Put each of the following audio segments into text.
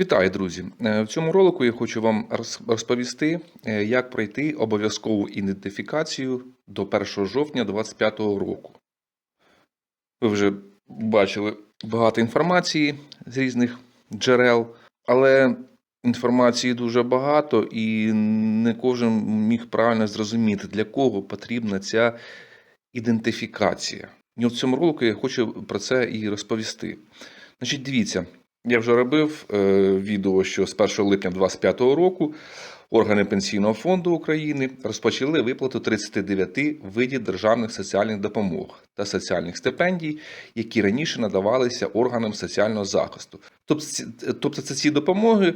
Вітаю, друзі! Е, В цьому ролику я хочу вам розповісти, е, як пройти обов'язкову ідентифікацію до 1 жовтня 2025 року. Ви вже бачили багато інформації з різних джерел, але інформації дуже багато, і не кожен міг правильно зрозуміти, для кого потрібна ця ідентифікація. І в цьому ролику я хочу про це і розповісти. Значить, дивіться, я вже робив е, відео, що з 1 липня 2025 року органи Пенсійного фонду України розпочали виплату 39 видів державних соціальних допомог та соціальних стипендій, які раніше надавалися органам соціального захисту. Тобто, тобто це ці допомоги,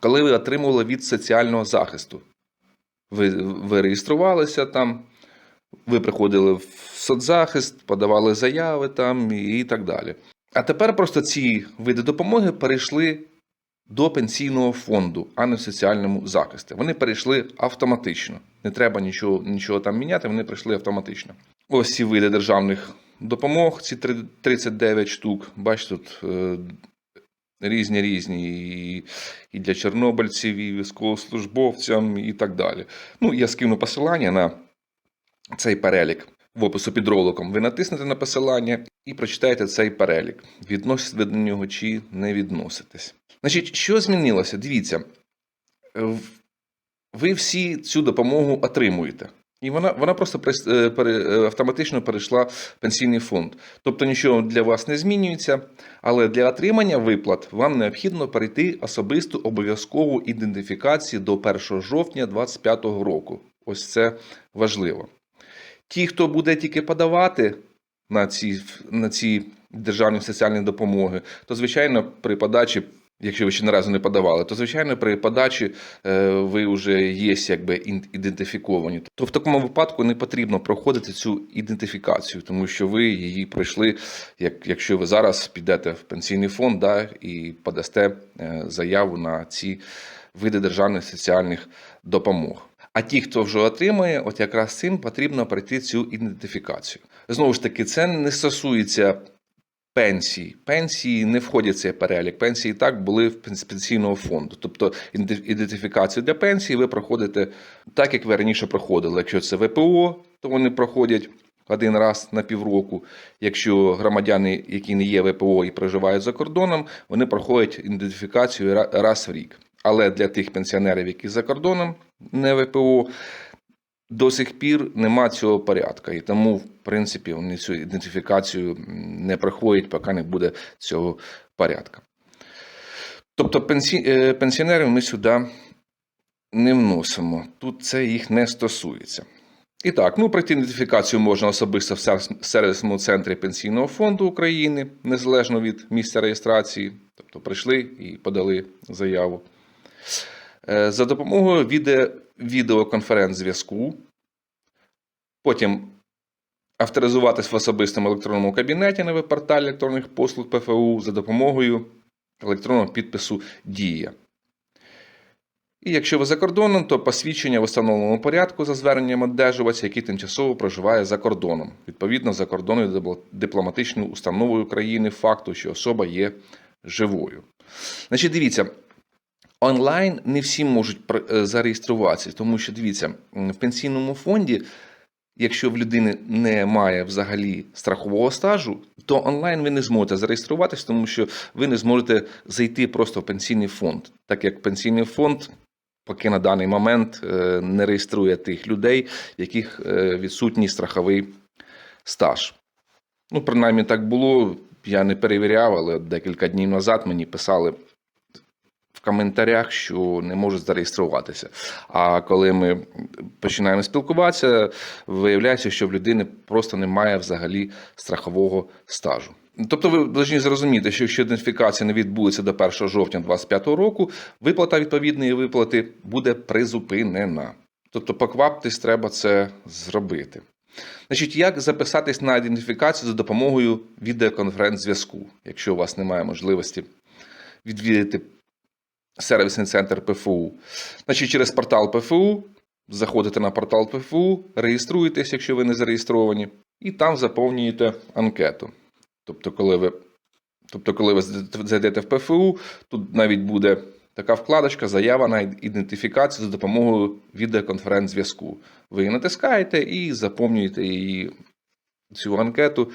коли ви отримували від соціального захисту. Ви, ви реєструвалися там, ви приходили в соцзахист, подавали заяви там і, і так далі. А тепер просто ці види допомоги перейшли до пенсійного фонду, а не в соціальному захисті. Вони перейшли автоматично. Не треба нічого, нічого там міняти, вони прийшли автоматично. Ось ці види державних допомог, ці 39 штук. Бачите, тут е, різні різні і, і для чорнобильців, і військовослужбовцям, і так далі. Ну, я скину посилання на цей перелік в опису під роликом. Ви натиснете на посилання і прочитаєте цей перелік. Відносите ви до нього чи не відноситесь. Значить, що змінилося? Дивіться, ви всі цю допомогу отримуєте. І вона, вона просто е, е, автоматично перейшла в пенсійний фонд. Тобто нічого для вас не змінюється, але для отримання виплат вам необхідно перейти особисту обов'язкову ідентифікацію до 1 жовтня 2025 року. Ось це важливо. Ті, хто буде тільки подавати на ці, на ці державні соціальні допомоги, то звичайно при подачі, якщо ви ще не разу не подавали, то звичайно при подачі е, ви вже є якби ідентифіковані. То в такому випадку не потрібно проходити цю ідентифікацію, тому що ви її пройшли, як, якщо ви зараз підете в пенсійний фонд да, і подасте е, заяву на ці види державних соціальних допомог. А ті, хто вже отримає, от якраз цим потрібно пройти цю ідентифікацію. Знову ж таки, це не стосується пенсій. Пенсії не входять в цей перелік. Пенсії і так були в пенсійного фонду. Тобто ідентифікацію для пенсії ви проходите так, як ви раніше проходили. Якщо це ВПО, то вони проходять один раз на півроку. Якщо громадяни, які не є ВПО і проживають за кордоном, вони проходять ідентифікацію раз в рік. Але для тих пенсіонерів, які за кордоном не ВПО, до сих пір нема цього порядка. І тому, в принципі, вони цю ідентифікацію не проходять, поки не буде цього порядка. Тобто е, пенсіонерів ми сюди не вносимо. Тут це їх не стосується. І так, ну пройти ідентифікацію можна особисто в сервісному центрі Пенсійного фонду України, незалежно від місця реєстрації. Тобто прийшли і подали заяву. Е, За допомогою відео, відеоконференц-зв'язку. Потім авторизуватись в особистому електронному кабінеті на веб-порталі електронних послуг ПФУ за допомогою електронного підпису Дія. І якщо ви за кордоном, то посвідчення в встановленому порядку за зверненням одержувача, який тимчасово проживає за кордоном, відповідно закордонною дипл- дипломатичною установою країни факту, що особа є живою. Значить, дивіться, онлайн не всі можуть е, зареєструватися, тому що дивіться, в пенсійному фонді, якщо в людини немає взагалі страхового стажу, то онлайн ви не зможете зареєструватися, тому що ви не зможете зайти просто в пенсійний фонд, так як пенсійний фонд. Поки на даний момент е, не реєструє тих людей, яких е, відсутній страховий стаж. Ну, принаймні так було. Я не перевіряв, але декілька днів назад мені писали коментарях, що не можуть зареєструватися. А коли ми починаємо спілкуватися, виявляється, що в людини просто немає взагалі страхового стажу. Тобто ви повинні зрозуміти, що якщо ідентифікація не відбудеться до 1 жовтня 2025 року, виплата відповідної виплати буде призупинена. Тобто покваптесь, треба це зробити. Значить, як записатись на ідентифікацію за допомогою відеоконференц-зв'язку, якщо у вас немає можливості відвідати сервісний центр ПФУ. Значить, через портал ПФУ заходите на портал ПФУ, реєструєтесь, якщо ви не зареєстровані, і там заповнюєте анкету. Тобто, коли ви Тобто, коли ви зайдете в ПФУ, тут навіть буде така вкладочка Заява на ідентифікацію за допомогою відеоконференц-зв'язку. Ви її натискаєте і заповнюєте її цю анкету,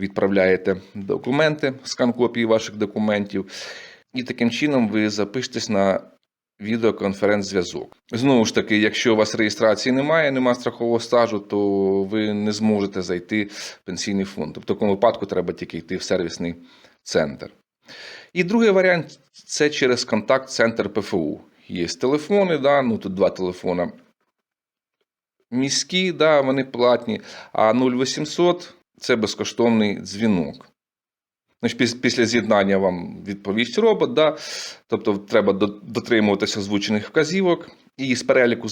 відправляєте документи, скан копії ваших документів, і таким чином ви запишетесь на відеоконференц-зв'язок. Знову ж таки, якщо у вас реєстрації немає, немає страхового стажу, то ви не зможете зайти в пенсійний фонд. Тобто, в такому випадку треба тільки йти в сервісний центр. І другий варіант це через контакт-центр ПФУ. Є телефони, да, ну тут два телефона. Міські, да, вони платні, а 0800 це безкоштовний дзвінок. Значить, після з'єднання вам відповість робот, да? тобто треба дотримуватися озвучених вказівок, і з переліку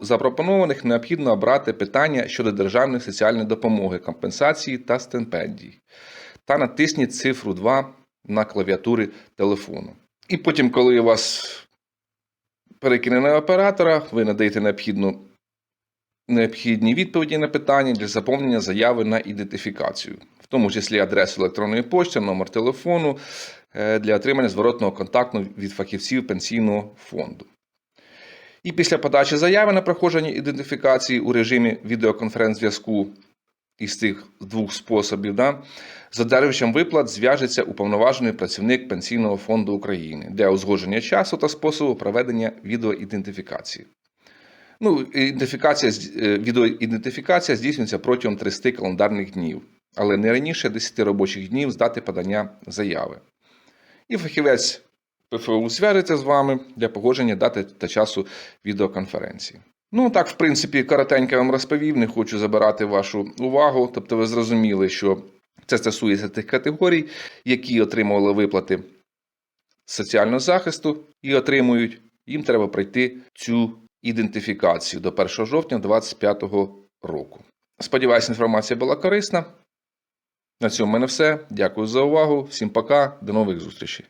запропонованих необхідно обрати питання щодо державної соціальної допомоги, компенсації та стипендій. Та натисніть цифру 2 на клавіатурі телефону. І потім, коли вас перекине на оператора, ви надаєте необхідну необхідні відповіді на питання для заповнення заяви на ідентифікацію, в тому числі адресу електронної пошти, номер телефону е, для отримання зворотного контакту від фахівців пенсійного фонду. І після подачі заяви на проходження ідентифікації у режимі відеоконференц-зв'язку із цих двох способів, да, з одержувачем виплат зв'яжеться уповноважений працівник Пенсійного фонду України для узгодження часу та способу проведення відеоідентифікації. Ну, ідентифікація, е, відеоідентифікація здійснюється протягом 30 календарних днів, але не раніше 10 робочих днів з дати подання заяви. І фахівець ПФУ зв'яжеться з вами для погодження дати та часу відеоконференції. Ну, так, в принципі, коротенько вам розповів, не хочу забирати вашу увагу. Тобто, ви зрозуміли, що це стосується тих категорій, які отримували виплати соціального захисту і отримують. Їм треба пройти цю ідентифікацію до 1 жовтня 2025 року. Сподіваюся, інформація була корисна. На цьому в мене все. Дякую за увагу. Всім пока, до нових зустрічей.